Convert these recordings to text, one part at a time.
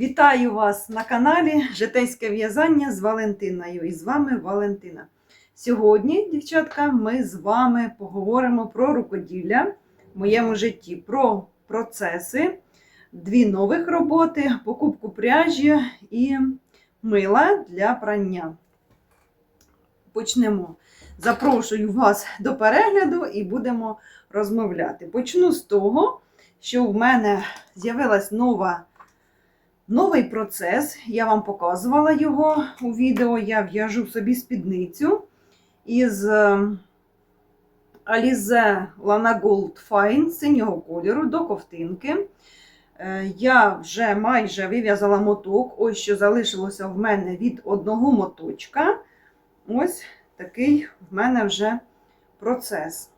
Вітаю вас на каналі Житейське в'язання з Валентиною. І з вами Валентина. Сьогодні, дівчатка, ми з вами поговоримо про рукоділля в моєму житті, про процеси, дві нових роботи, покупку пряжі і мила для прання. Почнемо. Запрошую вас до перегляду і будемо розмовляти. Почну з того, що в мене з'явилась нова. Новий процес, я вам показувала його у відео. Я в'яжу собі спідницю із е, Alize Lana Gold Fine синього кольору до ковтинки. Е, Я вже майже вив'язала моток. Ось що залишилося в мене від одного моточка. Ось такий в мене вже процес.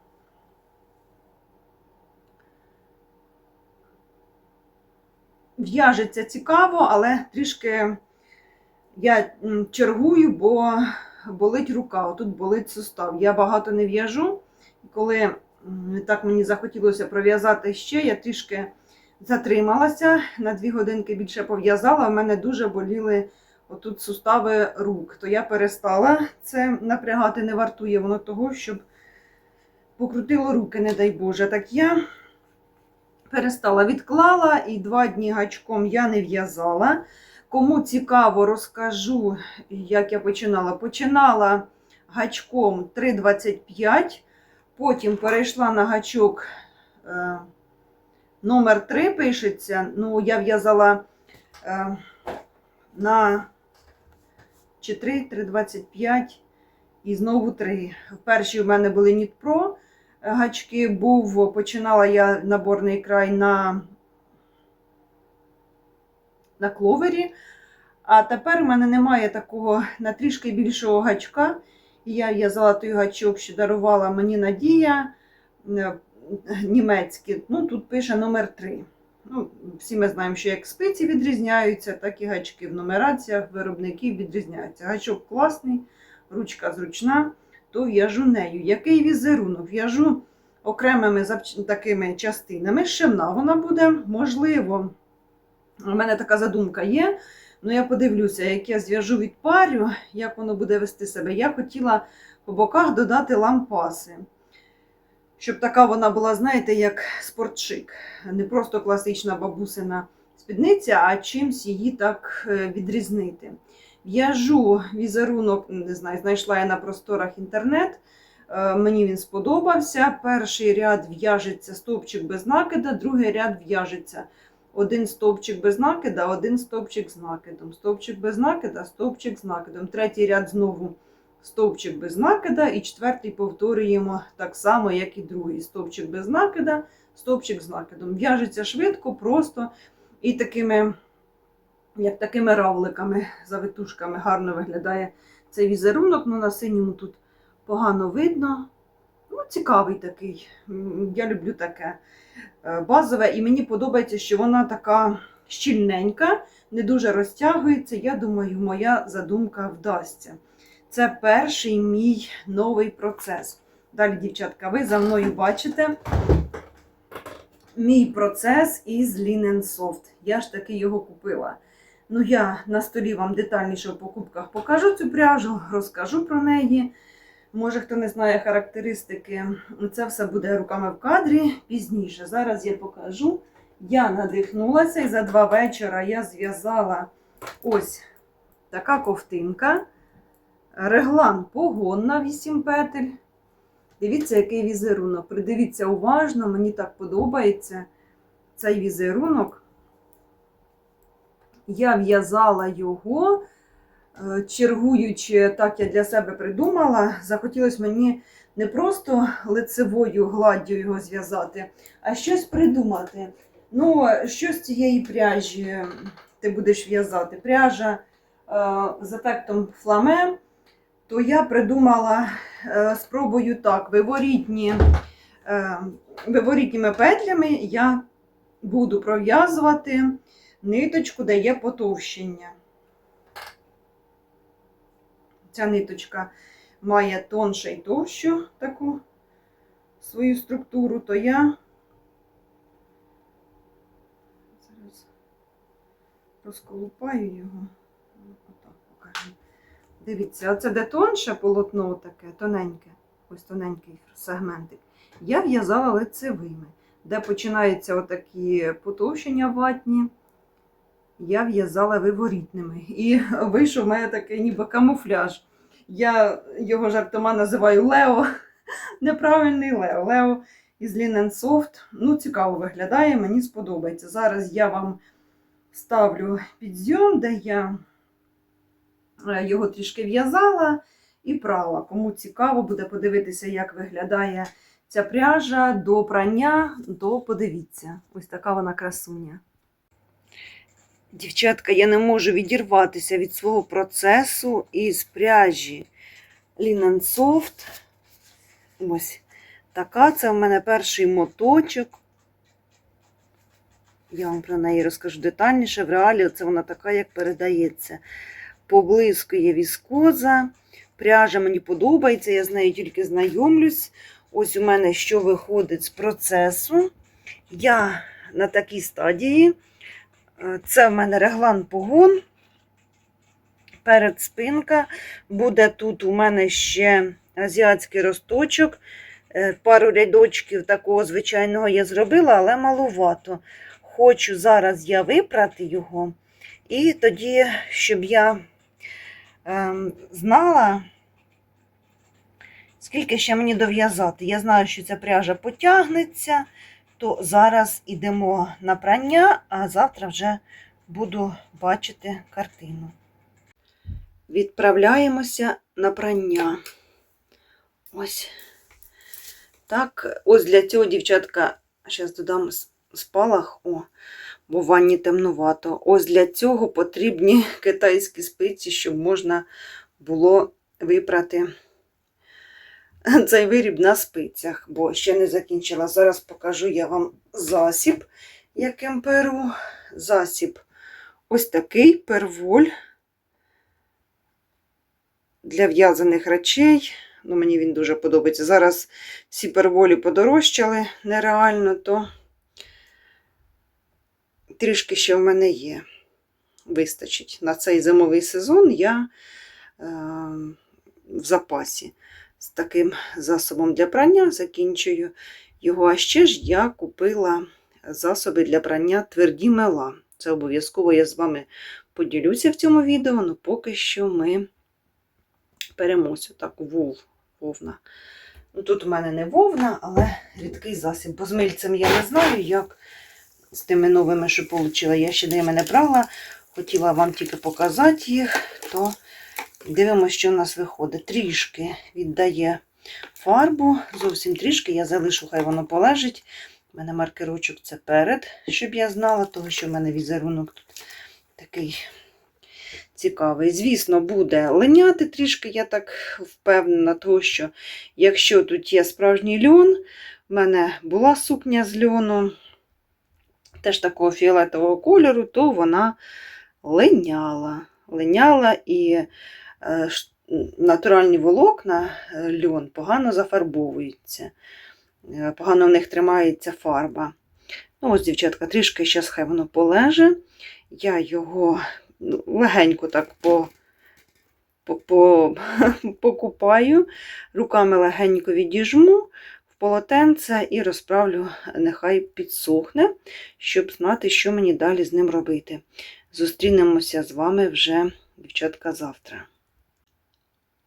В'яжеться цікаво, але трішки я чергую, бо болить рука, отут болить сустав. Я багато не в'яжу. Коли так мені захотілося пров'язати ще, я трішки затрималася, на дві годинки більше пов'язала, у мене дуже боліли отут сустави рук. То я перестала це напрягати, не вартує воно того, щоб покрутило руки, не дай Боже. Так я перестала, відклала і два дні гачком я не в'язала. Кому цікаво, розкажу, як я починала. Починала гачком 3,25, потім перейшла на гачок е, номер 3 пишеться. Ну, я в'язала е, на чи 3, 3,25 і знову 3. Перші в мене були Pro гачки був, починала я наборний край на на кловері, а тепер в мене немає такого на трішки більшого гачка. Я в'язала той гачок, що дарувала мені Надія е, німецький. Ну, тут пише номер 3. Ну, Всі ми знаємо, що як спиці відрізняються, так і гачки в нумераціях виробників відрізняються. Гачок класний, ручка зручна то в'яжу нею. Який візерунок? В'яжу окремими такими частинами. Шивна вона буде, можливо, у мене така задумка є. Ну, я подивлюся, як я зв'яжу від парю, як воно буде вести себе. Я хотіла по боках додати лампаси. Щоб така вона була, знаєте, як спортшик. Не просто класична бабусина спідниця, а чимсь її так відрізнити. В'яжу візерунок, не знаю, знайшла я на просторах інтернет. Мені він сподобався. Перший ряд в'яжеться стовпчик без накида, другий ряд в'яжеться один стовпчик без накида, один стовпчик з накидом. Стовпчик без накида, стовпчик з накидом. Третій ряд знову стовпчик без накида, і четвертий повторюємо так само, як і другий. Стовпчик без накида, стовпчик з накидом. В'яжеться швидко, просто і такими як такими равликами, завитушками гарно виглядає цей візерунок. Ну, на синьому тут погано видно. Ну, Цікавий такий. Я люблю таке е, базове. І мені подобається, що вона така щільненька, не дуже розтягується. Я думаю, моя задумка вдасться. Це перший мій новий процес. Далі, дівчатка, ви за мною бачите мій процес із Linen Soft. Я ж таки його купила. Ну, я на столі вам детальніше в покупках покажу цю пряжу, розкажу про неї. Може, хто не знає характеристики, це все буде руками в кадрі пізніше. Зараз я покажу. Я надихнулася і за два вечора я зв'язала ось така ковтинка. Реглан погон на 8 петель. Дивіться, який візерунок. Придивіться уважно, мені так подобається цей візерунок. Я в'язала його, е, чергуючи, так я для себе придумала, захотілося мені не просто лицевою гладдю його зв'язати, а щось придумати. Ну, що з цієї пряжі ти будеш в'язати? Пряжа е, з ефектом фламе, то я придумала, е, спробую так, виворітні, виворітніми петлями я буду пров'язувати ниточку дає потовщення. Ця ниточка має тонше і товщу таку свою структуру, то я зараз розколупаю його. Дивіться, оце де тонше полотно таке, тоненьке, ось тоненький сегментик. Я в'язала лицевими, де починаються отакі потовщення ватні. Я в'язала виворітними. І вийшов у мене такий ніби камуфляж. Я його жартома називаю Лео. Неправильний Лео. Лео із Linen Soft. Ну, цікаво виглядає, мені сподобається. Зараз я вам ставлю підзйом, де я е, його трішки в'язала і прала. Кому цікаво буде подивитися, як виглядає ця пряжа до прання, то подивіться. Ось така вона красуня. Дівчатка, я не можу відірватися від свого процесу із пряжі Linen Soft. Ось така. Це в мене перший моточок. Я вам про неї розкажу детальніше. В реалі це вона така, як передається. Поблискує віскоза. Пряжа мені подобається, я з нею тільки знайомлюсь. Ось у мене що виходить з процесу. Я на такій стадії. Е, Це в мене реглан погон. Перед спинка. Буде тут у мене ще азіатський росточок. Е, Пару рядочків такого звичайного я зробила, але малувато. Хочу зараз я випрати його. І тоді, щоб я ем, знала, скільки ще мені дов'язати. Я знаю, що ця пряжа потягнеться, то зараз йдемо на прання, а завтра вже буду бачити картину. Відправляємося на прання. Ось. Так, ось для цього, дівчатка, зараз додам спалах, о, бо в ванні темнувато. Ось для цього потрібні китайські спиці, щоб можна було випрати цей виріб на спицях, бо ще не закінчила. Зараз покажу я вам засіб, яким перу. Засіб ось такий перволь для в'язаних речей. Ну, мені він дуже подобається. Зараз всі перволі подорожчали нереально, то трішки ще в мене є. Вистачить. На цей зимовий сезон я е, в запасі з таким засобом для прання закінчую його. А ще ж я купила засоби для прання тверді мела. Це обов'язково я з вами поділюся в цьому відео, але поки що ми перемось отак вул, вовна. Ну, тут у мене не вовна, але рідкий засіб. Бо з мильцем я не знаю, як з тими новими, що отримала. Я ще не брала. Хотіла вам тільки показати їх, то дивимося, що в нас виходить. Трішки віддає фарбу, зовсім трішки. Я залишу, хай воно полежить. У мене маркерочок це перед, щоб я знала, того, що в мене візерунок тут такий цікавий. Звісно, буде линяти трішки, я так впевнена, тому що якщо тут є справжній льон, в мене була сукня з льону, теж такого фіолетового кольору, то вона линяла. Линяла і натуральні волокна е, льон погано зафарбовуються. Е, Погано в них тримається фарба. Ну, ось, дівчатка, трішки зараз хай воно полеже. Я його ну, легенько так по, по, по, покупаю, руками легенько відіжму в полотенце і розправлю, нехай підсохне, щоб знати, що мені далі з ним робити. Зустрінемося з вами вже, дівчатка, завтра.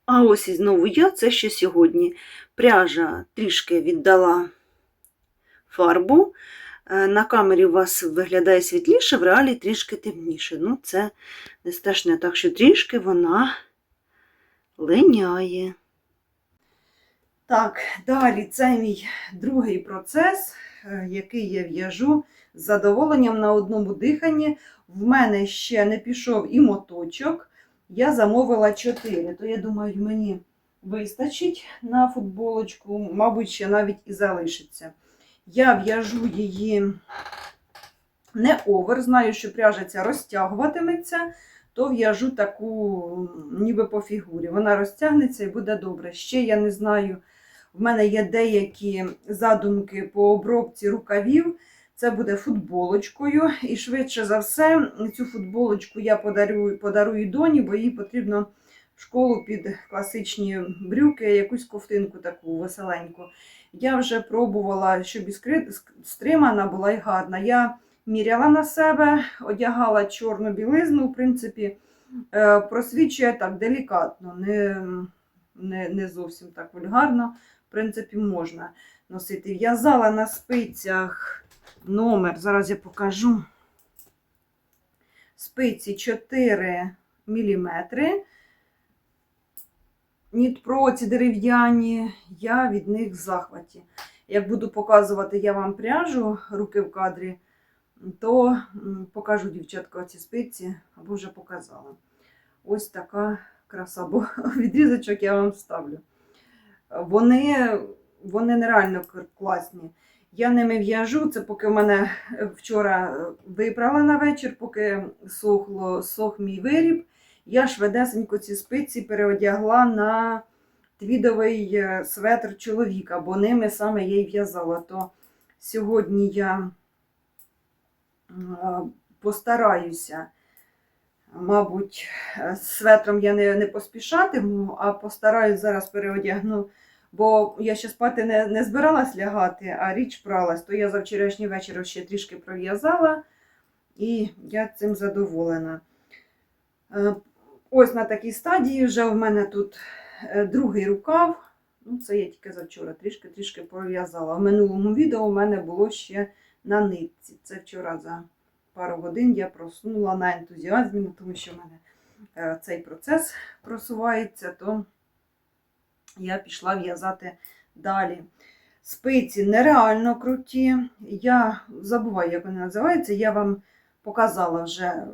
А ось і знову я, це ще сьогодні. Пряжа трішки віддала фарбу. Е, На камері у вас виглядає світліше, в реалі трішки темніше. Ну, це не страшне, так що трішки вона линяє. Так, далі це мій другий процес, е, який я в'яжу з задоволенням на одному диханні. В мене ще не пішов і моточок. Я замовила 4, то я думаю, мені вистачить на футболочку, мабуть, ще навіть і залишиться. Я в'яжу її не овер, знаю, що пряжа ця розтягуватиметься, то в'яжу таку, ніби по фігурі. Вона розтягнеться і буде добре. Ще я не знаю, в мене є деякі задумки по обробці рукавів. Це буде футболочкою, і швидше за все, цю футболочку я подарую, подарую доні, бо їй потрібно в школу під класичні брюки, якусь ковтинку таку веселеньку. Я вже пробувала, щоб і стримана була і гарна. Я міряла на себе, одягала чорну білизну, в принципі, е, просвічує так делікатно, не, не, не зовсім так вульгарно. В принципі, можна носити. В'язала на спицях номер, зараз я покажу. Спиці 4 мм. Нітпро ці дерев'яні, я від них в захваті. Як буду показувати я вам пряжу руки в кадрі, то покажу дівчатка ці спиці, або вже показала. Ось така краса, бо відрізочок я вам вставлю. Вони, вони нереально класні. Я ними в'яжу, це поки в мене е, вчора е, випрала на вечір, поки сохло, сох мій виріб. Я швидесенько ці спиці переодягла на твідовий е, светр чоловіка, бо ними саме я й в'язала. То сьогодні я постараюся, мабуть, з светром я не, не поспішатиму, а постараюсь зараз переодягну. Бо я ще спати не, не збиралась лягати, а річ пралась, то я за вчорашній вечір ще трішки пров'язала, і я цим задоволена. Е, Ось на такій стадії вже в мене тут е, другий рукав. Ну, це я тільки завчора трішки-трішки пров'язала. В минулому відео в мене було ще на нитці. Це вчора за пару годин я просунула на ентузіазмі, тому що в мене е, цей процес просувається, то я пішла в'язати далі. Спиці нереально круті. Я забуваю, як вони називаються. Я вам показала вже е,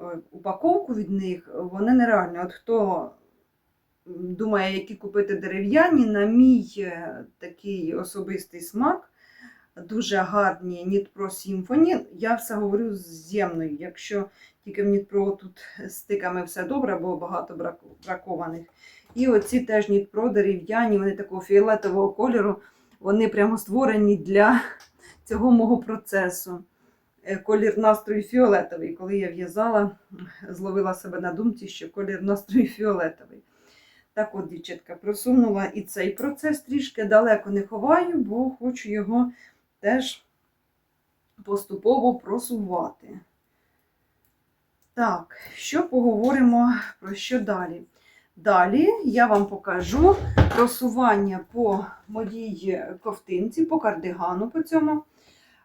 е, упаковку від них. Вони нереальні. От хто думає, які купити дерев'яні, на мій е, такий особистий смак. Дуже гарні Pro Symphony. Я все говорю з ємною. Якщо тільки в Pro тут стиками все добре, бо багато бракованих. І оці теж Pro дерев'яні, вони такого фіолетового кольору, вони прямо створені для цього мого процесу. Е, Колір настрою фіолетовий. Коли я в'язала, зловила себе на думці, що колір настрою фіолетовий. Так от, дівчатка, просунула і цей процес трішки далеко не ховаю, бо хочу його теж поступово просувати. Так, що поговоримо про що далі? Далі я вам покажу просування по моїй ковтинці, по кардигану по цьому. Е,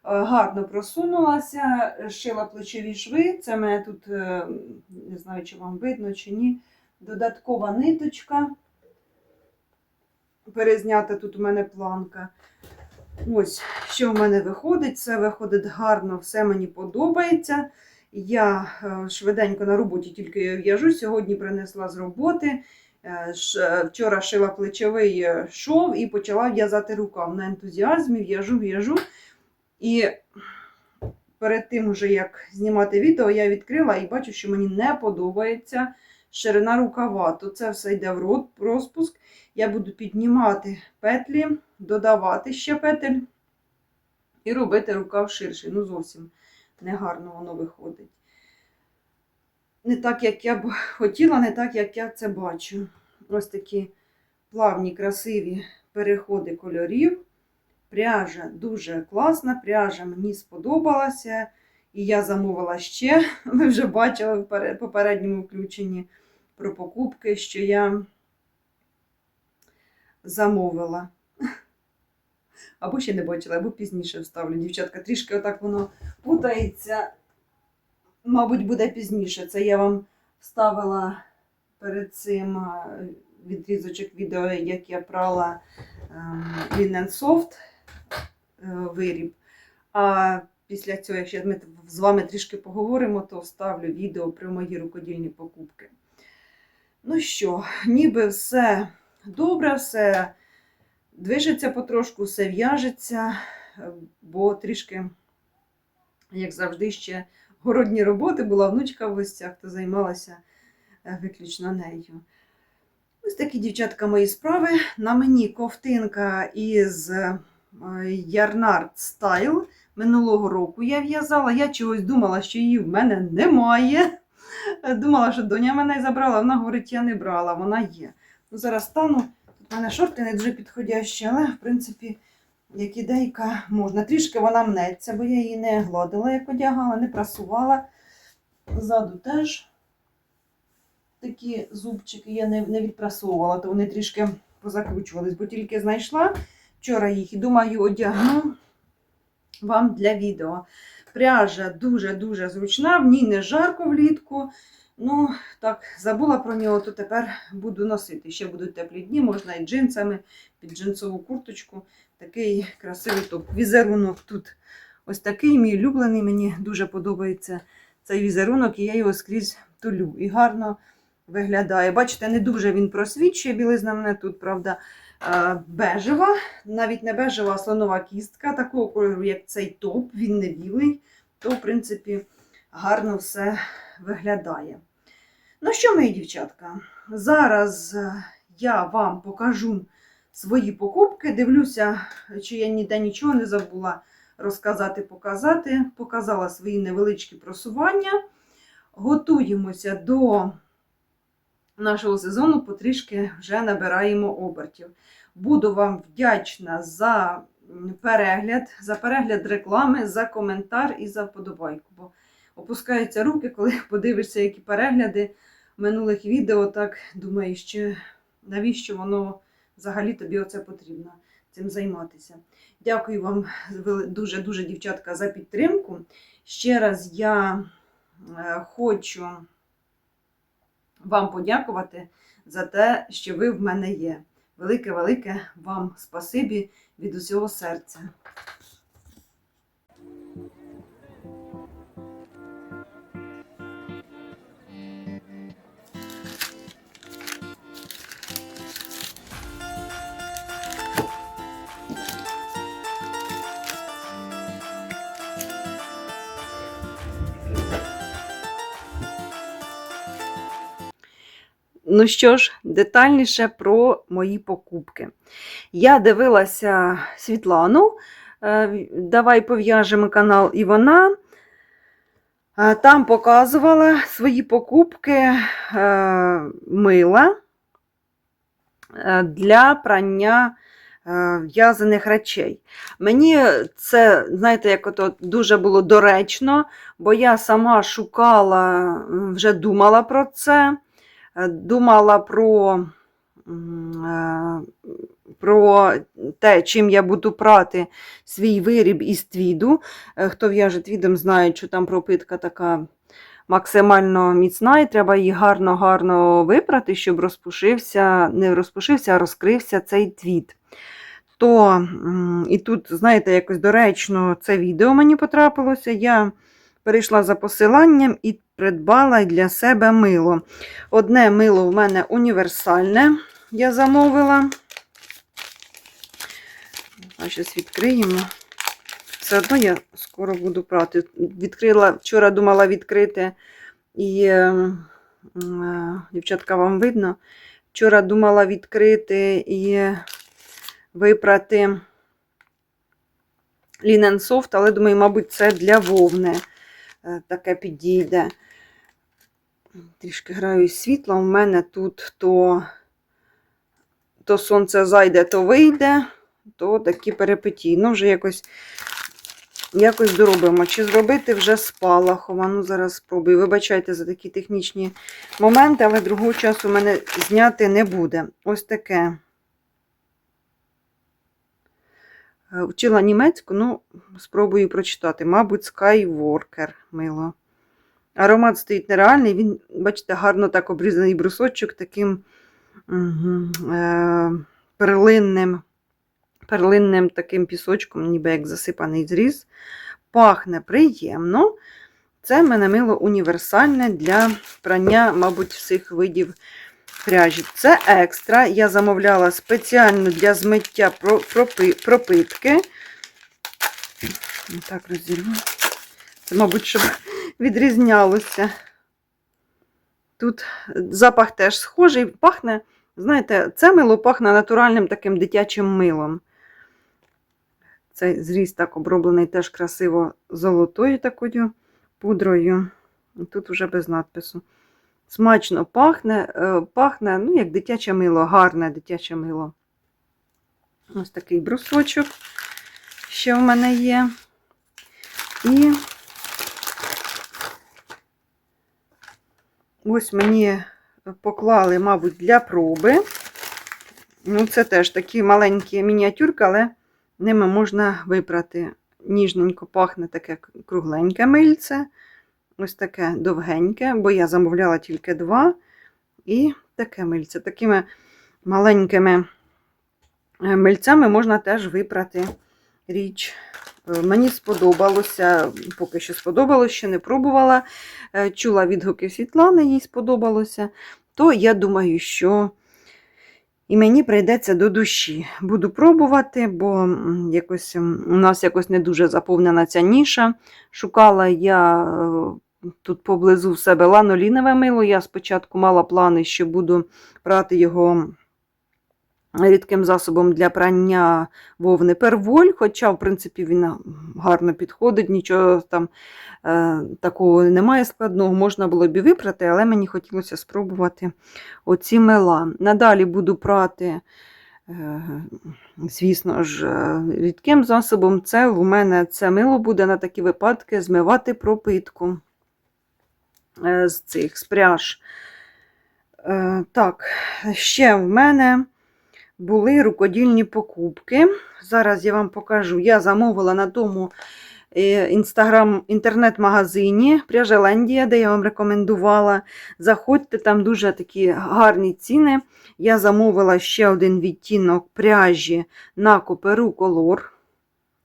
Гарно просунулася, шила плечові шви. Це мене тут, е, не знаю, чи вам видно, чи ні, додаткова ниточка. Перезнята тут у мене планка. Ось, що в мене виходить. Все виходить гарно, все мені подобається. Я е, швиденько на роботі тільки в'яжу. Сьогодні принесла з роботи. Е, Вчора шила плечовий е, шов і почала в'язати рукав. На ентузіазмі в'яжу, в'яжу. І перед тим, уже як знімати відео, я відкрила і бачу, що мені не подобається ширина рукава. То це все йде в рот, розпуск. Я буду піднімати петлі, додавати ще петель і робити рукав ширший. Ну, зовсім негарно воно виходить. Не так, як я б хотіла, не так, як я це бачу. Ось такі плавні, красиві переходи кольорів. Пряжа дуже класна, пряжа мені сподобалася. І я замовила ще. Ви вже бачили в попередньому включенні про покупки, що я замовила. Або ще не бачила, або пізніше вставлю. Дівчатка, трішки отак воно путається. Мабуть, буде пізніше. Це я вам вставила перед цим відрізочок відео, як я прала ем, Linen Soft е, виріб. А після цього, якщо ми з вами трішки поговоримо, то вставлю відео про мої рукодільні покупки. Ну що, ніби все добре, все движеться потрошку, все в'яжеться, е, бо трішки, як завжди, ще городні роботи, була внучка в гостях, то займалася е, виключно нею. Ось такі, дівчатка, мої справи. На мені ковтинка із Ярнард Style. Минулого року я в'язала. Я чогось думала, що її в мене немає. Думала, що доня мене забрала. Вона говорить, я не брала, вона є. Ну, зараз стану. Тут в мене шорти не дуже підходящі, але в принципі, як ідейка можна. Трішки вона мнеться, бо я її не гладила, як одягала, не прасувала. Ззаду теж такі зубчики я не, не відпрасовувала, то вони трішки позакручувались, бо тільки знайшла вчора їх і думаю, одягну вам для відео. Пряжа дуже-дуже зручна, в ній не жарко влітку. Ну, так, забула про нього, то тепер буду носити. Ще будуть теплі дні, можна і джинсами під джинсову курточку. Такий красивий топ. Візерунок тут ось такий, мій улюблений. Мені дуже подобається цей візерунок, і я його скрізь тулю. І гарно виглядає. Бачите, не дуже він просвічує, білизна мене тут, правда, бежева. Навіть не бежева, а слонова кістка, такого кольору, як цей топ, він не білий, то, в принципі, гарно все виглядає. Ну що, мої дівчатка, зараз е, я вам покажу свої покупки. Дивлюся, чи я ніде нічого не забула розказати, показати. Показала свої невеличкі просування. Готуємося до нашого сезону, потрішки вже набираємо обертів. Буду вам вдячна за перегляд, за перегляд реклами, за коментар і за вподобайку. Бо опускаються руки, коли подивишся, які перегляди минулих відео, так думаєш, що навіщо воно взагалі тобі оце потрібно цим займатися. Дякую вам дуже-дуже, дівчатка, за підтримку. Ще раз я е, хочу вам подякувати за те, що ви в мене є. Велике-велике вам спасибі від усього серця. Ну що ж, детальніше про мої покупки. Я дивилася Світлану, е, давай пов'яжемо канал, і вона е, там показувала свої покупки е, мила для прання в'язаних речей. Мені це, знаєте, як ото дуже було доречно, бо я сама шукала, вже думала про це. Думала про, е, про те, чим я буду прати свій виріб із твіду. Е, Хто в'яже твідом, знає, що там пропитка така максимально міцна, і треба її гарно-гарно випрати, щоб розпушився, не розпушився, а розкрився цей твід. То, і тут, знаєте, якось доречно це відео мені потрапилося. Я перейшла за посиланням і придбала для себе мило. Одне мило в мене універсальне, я замовила. А зараз відкриємо. Все одно я скоро буду прати. Відкрила, вчора думала відкрити, і, е, е, дівчатка, вам видно, вчора думала відкрити і випрати Linen Soft, але думаю, мабуть, це для вовни таке підійде. Трішки граю із світлом. У мене тут то, то сонце зайде, то вийде, то такі перипетії. Ну, вже якось якось доробимо. Чи зробити вже? А Ну, зараз спробую. Вибачайте за такі технічні моменти, але другого часу в мене зняти не буде. Ось таке. Е, Вчила німецьку, ну, спробую прочитати. Мабуть, Skywalker мило. Аромат стоїть нереальний, він, бачите, гарно так обрізаний брусочок таким угу, е, перлинним, перлинним таким пісочком, ніби як засипаний зріз. Пахне приємно. Це мене мило універсальне для прання, мабуть, всіх видів пряжі. Це екстра. Я замовляла спеціально для змиття пропитки. Так розірву. Це, мабуть, щоб відрізнялося. Тут запах теж схожий, пахне, знаєте, це мило пахне натуральним таким дитячим милом. Цей зріз так оброблений теж красиво золотою такою пудрою. Тут вже без надпису. Смачно пахне, е, пахне, ну, як дитяче мило, гарне дитяче мило. Ось такий брусочок ще в мене є. І ось мені поклали, мабуть, для проби. Ну, це теж такі маленькі мініатюрки, але ними можна випрати. Ніжненько пахне таке кругленьке мильце. Ось таке довгеньке, бо я замовляла тільки два. І таке мильце. Такими маленькими е, мильцями можна теж випрати річ. Е, Мені сподобалося, поки що сподобалося, ще не пробувала. Е, Чула відгуки Світлани, їй сподобалося. То я думаю, що і мені прийдеться до душі. Буду пробувати, бо якось у нас якось не дуже заповнена ця ніша. Шукала я тут поблизу в себе ланолінове мило. Я спочатку мала плани, що буду брати його рідким засобом для прання вовни перволь, хоча, в принципі, він гарно підходить, нічого там е, такого немає складного, можна було б і випрати, але мені хотілося спробувати оці мила. Надалі буду прати, е, звісно ж, е, рідким засобом. Це в мене це мило буде на такі випадки змивати пропитку з цих з пряж. Е, Так, ще в мене були рукодільні покупки. Зараз я вам покажу. Я замовила на тому е, інстаграм інтернет-магазині Пряжелендія, де я вам рекомендувала. Заходьте, там дуже такі гарні ціни. Я замовила ще один відтінок пряжі на коперу колор.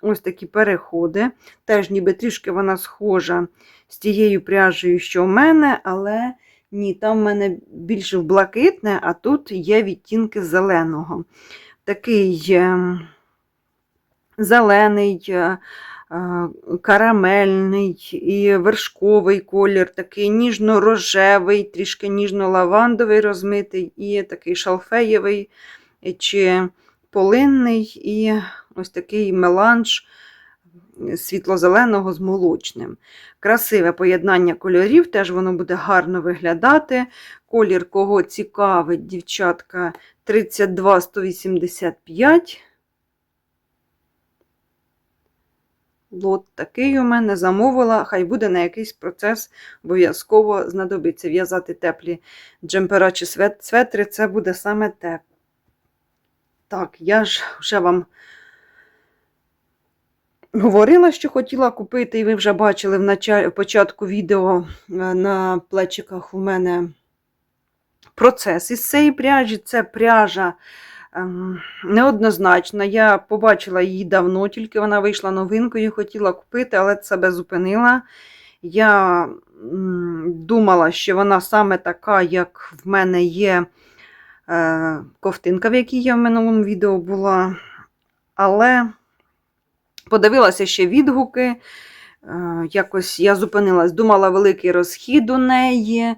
Ось такі переходи. Теж ніби трішки вона схожа з тією пряжею, що в мене, але ні, там в мене більше в блакитне, а тут є відтінки зеленого. Такий е, зелений, е, е, карамельний і вершковий колір, такий ніжно-рожевий, трішки ніжно-лавандовий розмитий, і такий шалфеєвий чи полинний, і ось такий меланж світло-зеленого з молочним. Красиве поєднання кольорів, теж воно буде гарно виглядати. Колір, кого цікавить, дівчатка 32-185. Лот такий у мене замовила, хай буде на якийсь процес, обов'язково знадобиться в'язати теплі джемпера чи свет- светри, це буде саме те. Так, я ж вже вам говорила, що хотіла купити, і ви вже бачили в началі, початку відео е, на плечиках у мене процес із цієї пряжі. Це пряжа ем, неоднозначна. Я побачила її давно, тільки вона вийшла новинкою, хотіла купити, але себе зупинила. Я думала, що вона саме така, як в мене є е, ковтинка, в якій я в минулому відео була. Але подивилася ще відгуки. е, Якось я зупинилась, думала, великий розхід у неї.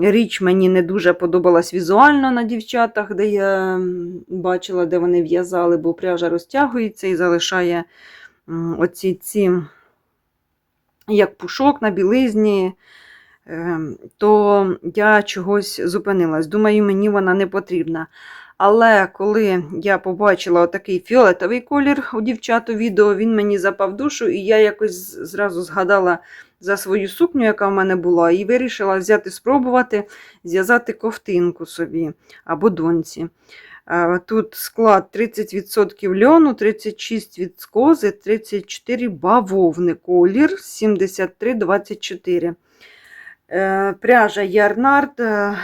Річ мені не дуже подобалась візуально на дівчатах, де я бачила, де вони в'язали, бо пряжа розтягується і залишає оці ці, як пушок на білизні. Ем, То я чогось зупинилась. Думаю, мені вона не потрібна. Але коли я побачила отакий фіолетовий колір у дівчат у відео, він мені запав душу, і я якось зразу згадала за свою сукню, яка в мене була, і вирішила взяти, спробувати зв'язати ковтинку собі або доньці. Тут склад 30% льону, 36 віскози, 34 бавовни, колір 73,24. Е, Пряжа Ярнард. Е,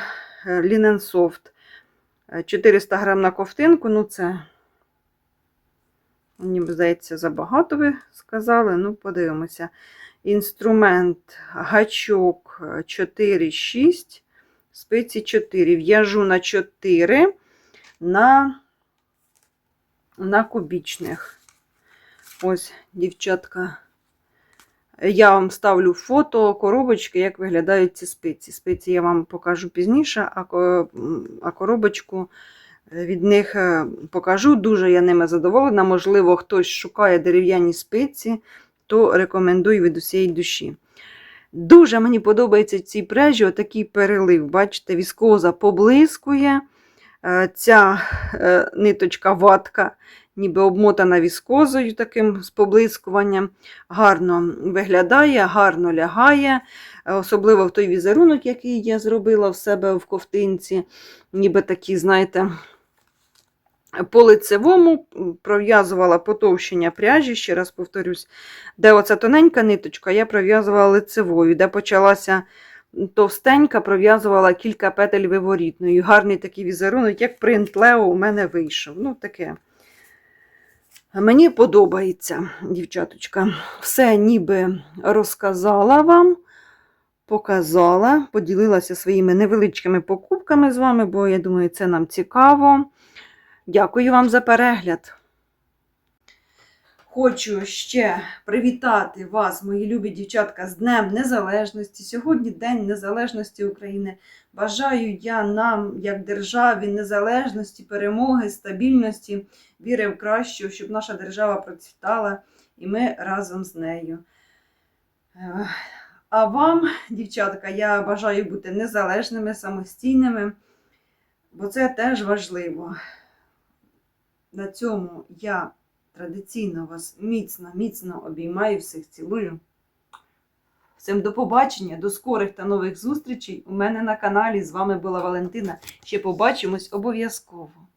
400 грам на ковтинку, ну це, мені здається, забагато ви сказали. Ну, подивимося. Інструмент гачок 4,6, спиці 4. В'яжу на 4 на, на кубічних. Ось, дівчатка. Я вам ставлю фото коробочки, як виглядають ці спиці. Спиці я вам покажу пізніше, а коробочку від них е, покажу. Дуже я ними задоволена. Можливо, хтось шукає дерев'яні спиці, то рекомендую від усієї душі. Дуже мені подобається ці прежі, отакий перелив. Бачите, віскоза поблискує. Е, Ця е, ниточка ватка, ніби обмотана віскозою таким з поблискуванням. Гарно виглядає, гарно лягає. Особливо в той візерунок, який я зробила в себе в ковтинці. Ніби такі, знаєте, по лицевому пров'язувала потовщення пряжі, ще раз повторюсь, де оця тоненька ниточка, я пров'язувала лицевою, де почалася товстенька, пров'язувала кілька петель виворітною. Гарний такий візерунок, як принт Лео у мене вийшов. Ну, таке. Мені подобається, дівчаточка. Все ніби розказала вам, показала, поділилася своїми невеличкими покупками з вами, бо я думаю, це нам цікаво. Дякую вам за перегляд. Хочу ще привітати вас, мої любі дівчатка, з Днем Незалежності. Сьогодні День Незалежності України. Бажаю я нам, як державі, незалежності, перемоги, стабільності, віри в кращу, щоб наша держава процвітала і ми разом з нею. Е, А вам, дівчатка, я бажаю бути незалежними, самостійними, бо це теж важливо. На цьому я традиційно вас міцно, міцно обіймаю, всіх цілую. Всім до побачення, до скорих та нових зустрічей у мене на каналі. З вами була Валентина. Ще побачимось обов'язково.